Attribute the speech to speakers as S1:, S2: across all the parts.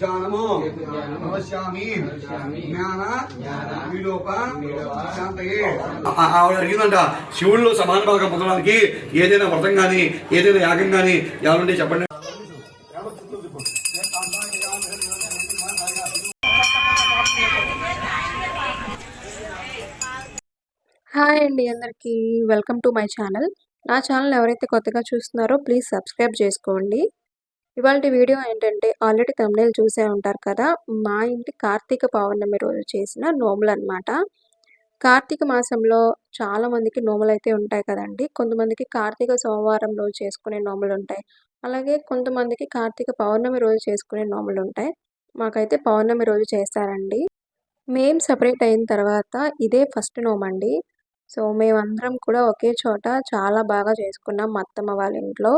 S1: జ్ఞానము. నమస్యామి జ్ఞాన. విలోప. ఆవిడ అడిగిందంట శివుడిలో సమాన భాగం పొందడానికి ఏదైనా వ్రతం కానీ ఏదైనా యాగం కానీ ఎవరుంటే చెప్పండి?
S2: హాయ్ అండి అందరికీ. Welcome to my channel. నా ఛానల్ ఎవరైతే కొత్తగా చూస్తున్నారో ప్లీజ్ సబ్స్క్రైబ్ చేసుకోండి. ఇవాళ వీడియో ఏంటంటే ఆల్రెడీ తమిళ చూసే ఉంటారు కదా మా ఇంటి కార్తీక పౌర్ణమి రోజు చేసిన నోములు అనమాట కార్తీక మాసంలో చాలామందికి నోములు అయితే ఉంటాయి కదండి. కొంతమందికి కార్తీక సోమవారం రోజు చేసుకునే నోములు ఉంటాయి. అలాగే కొంతమందికి కార్తీక పౌర్ణమి రోజు చేసుకునే నోములు ఉంటాయి. మాకైతే పౌర్ణమి రోజు చేస్తారండి. మేం సపరేట్ అయిన తర్వాత ఇదే ఫస్ట్ నోమండి. సో మేమందరం కూడా ఒకే చోట చాలా బాగా చేసుకున్నాం. మా అత్తమ్మ వాళ్ళ ఇంట్లో.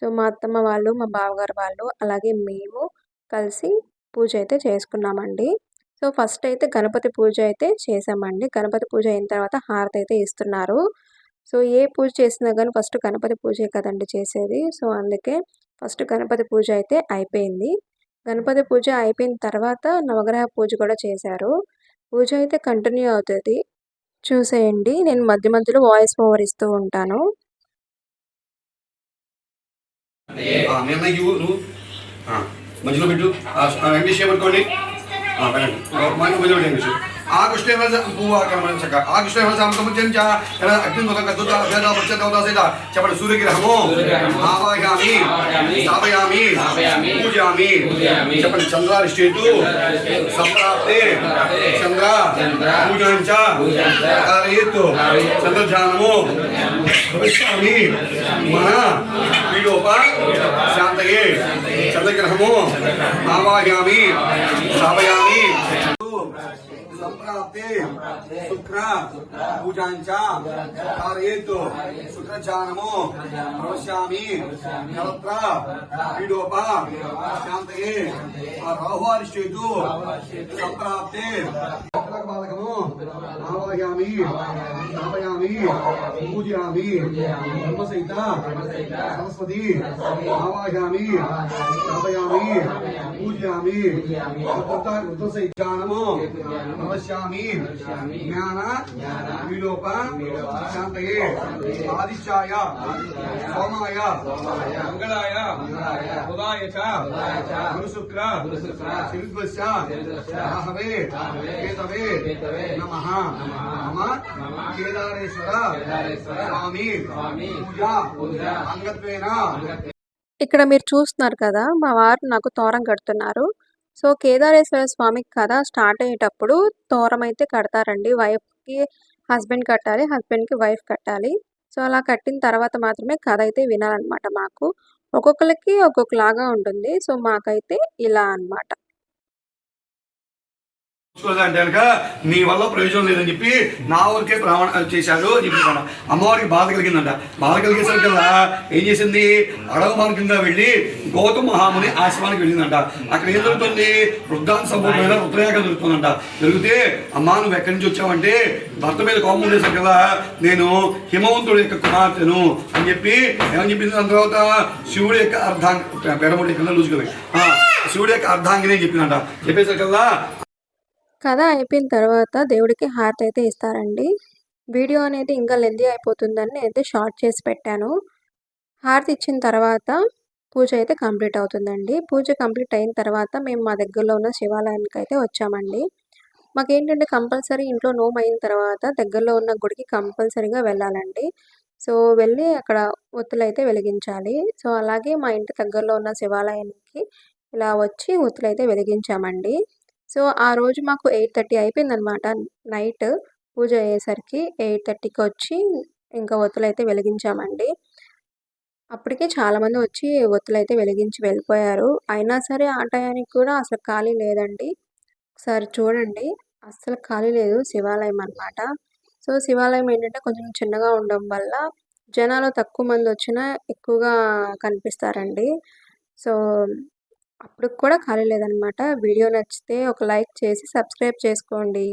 S2: సో మా అత్తమ్మ వాళ్ళు మా బావగారు వాళ్ళు అలాగే మేము కలిసి పూజ అయితే చేసుకున్నామండి. సో ఫస్ట్ అయితే గణపతి పూజ అయితే చేసామండి. గణపతి పూజ అయిన తర్వాత హారతి అయితే ఇస్తున్నారు. సో ఏ పూజ చేసినా కానీ ఫస్ట్ గణపతి పూజే కదండి చేసేది. సో అందుకే ఫస్ట్ గణపతి పూజ అయితే అయిపోయింది. గణపతి పూజ అయిపోయిన తర్వాత నవగ్రహ పూజ కూడా చేశారు. పూజ అయితే కంటిన్యూ అవుతుంది. చూసేయండి. నేను మధ్య మధ్యలో వాయిస్ ఓవర్ ఇస్తూ ఉంటాను.
S1: నిన్న ఇవ్వు నువ్వు. మధ్యలో పెట్టు. ఆ, వెంకటేష్ పట్టుకోండి మధ్యలో పెట్టండి. ಆಗುಷ್ಟೇವಸ ಭೂವಾಕಮನ ಸಕ ಆಗುಷ್ಟೇವಸ ಅಮಕಮುಚಂಚ ಯನ ಅಗ್ನಿಗೋತಕ ದುತ ವೇದ ಪಂಚದ ಉದಾಸಿತ ಚಪಣ ಸೂರ್ಯಗ್ರಹಮೋ ಆವಾಗಾಮಿ ಸ್ಥಾಪಯಾಮಿ ಪೂಜಾಮಿ ಚಪಣ ಚಂದ್ರಾರಿಷ್ಟೇತು ಸಂಪ್ರಾಪ್ತೆ ಚಂದ್ರ ಪೂಜಾಂಚ ಕಾರಯೇತು ಚಂದ್ರಧ್ಯಾನಮೋ ಭವಿಷ್ಯಾಮಿ ಮನ ಪೀಡೋಪ ಶಾಂತಯೇ ಚಂದ್ರಗ್ರಹಮೋ ಆವಾಹ್ಯಾಮಿ ಸ್ಥಾಪಯಾಮಿ చంద్రగ్రహము ఆవాహయామి స్థాపయామి సంప్రాప్తే శుక్ర పూజాంచ కారయేత్తు శుక్రచానము భవిష్యామి కలత్ర వీడోప బాలకము. ఆవాహయామి స్థాపయామి పూజయామి. బ్రహ్మసహిత. సరస్వతి. ఆవాహయామి స్థాపయామి పూజయామి. ఋతుసైత్యానము నమస్యామి. జ్ఞాన. విలోప. శాంతయే. ఆదిత్యాయ సోమాయ. మంగళాయ. చ గురుశుక్ర. శిల్పస్య రాహవే కేతవే నమః. మమ కేదారేశ్వర. స్వామి. పూజ. అంగత్వేన.
S2: ఇక్కడ మీరు చూస్తున్నారు కదా మా వారు నాకు తోరం కడుతున్నారు. సో కేదారేశ్వర స్వామి కథ స్టార్ట్ అయ్యేటప్పుడు తోరం అయితే కడతారండి. వైఫ్కి హస్బెండ్ కట్టాలి హస్బెండ్కి వైఫ్ కట్టాలి. సో అలా కట్టిన తర్వాత మాత్రమే కథ అయితే వినాలన్నమాట మాకు. ఒక్కొక్కరికి ఒక్కొక్కలాగా ఉంటుంది. సో మాకైతే ఇలా అన్నమాట.
S1: అంటే కనుక నీ వల్ల ప్రయోజనం లేదని చెప్పి నా వరకే ప్రమాణ చేశాడు అని చెప్పి అమ్మవారికి బాధ కలిగిందంట. బాధ కలిగేసరికల్లా ఏం చేసింది? అడవ మార్గంగా వెళ్ళి గౌతమ మహాముని ఆశ్రమానికి వెళ్ళిందంట. అక్కడ ఏం జరుగుతుంది? వృద్ధాంత సంపూర్ణమైన రుద్రయాగం జరుగుతుందంట. జరిగితే అమ్మా నువ్వు ఎక్కడి నుంచి వచ్చావంటే భర్త మీద కోపం ఉండేసరికల్లా నేను హిమవంతుడి యొక్క కుమార్తెను అని చెప్పి ఏమని చెప్పింది? దాని తర్వాత శివుడి యొక్క అర్ధాంగ పెడముడి కింద లూజుకోవాలి శివుడి యొక్క అర్ధాంగిని అని చెప్పిందంట. చెప్పేసరికల్లా
S2: కథ అయిపోయిన తర్వాత దేవుడికి హార్ట్ అయితే ఇస్తారండి. వీడియో అనేది ఇంకా లెందీ అయిపోతుందని నేనైతే షార్ట్ చేసి పెట్టాను. హారతి ఇచ్చిన తర్వాత పూజ అయితే కంప్లీట్ అవుతుందండి. పూజ కంప్లీట్ అయిన తర్వాత మేము మా దగ్గరలో ఉన్న శివాలయానికి అయితే వచ్చామండి. మాకేంటంటే కంపల్సరీ ఇంట్లో నోమ్ అయిన తర్వాత దగ్గరలో ఉన్న గుడికి కంపల్సరీగా వెళ్ళాలండి. సో వెళ్ళి అక్కడ ఒత్తులు అయితే వెలిగించాలి. సో అలాగే మా ఇంటి దగ్గరలో ఉన్న శివాలయానికి ఇలా వచ్చి ఒత్తులు అయితే వెలిగించామండి. సో ఆ రోజు మాకు ఎయిట్ థర్టీ అయిపోయిందనమాట. నైట్ పూజ అయ్యేసరికి ఎయిట్ థర్టీకి వచ్చి ఇంకా ఒత్తులు అయితే వెలిగించామండి. అప్పటికే చాలామంది వచ్చి ఒత్తులు అయితే వెలిగించి వెళ్ళిపోయారు. అయినా సరే ఆ టయానికి కూడా అసలు ఖాళీ లేదండి. ఒకసారి చూడండి. అస్సలు ఖాళీ లేదు శివాలయం అనమాట. సో శివాలయం ఏంటంటే కొంచెం చిన్నగా ఉండడం వల్ల జనాలు తక్కువ మంది వచ్చినా ఎక్కువగా కనిపిస్తారండి. సో అప్పుడు కూడా ఖాళీ లేదనమాట. వీడియో నచ్చితే ఒక లైక్ చేసి సబ్స్క్రైబ్ చేసుకోండి.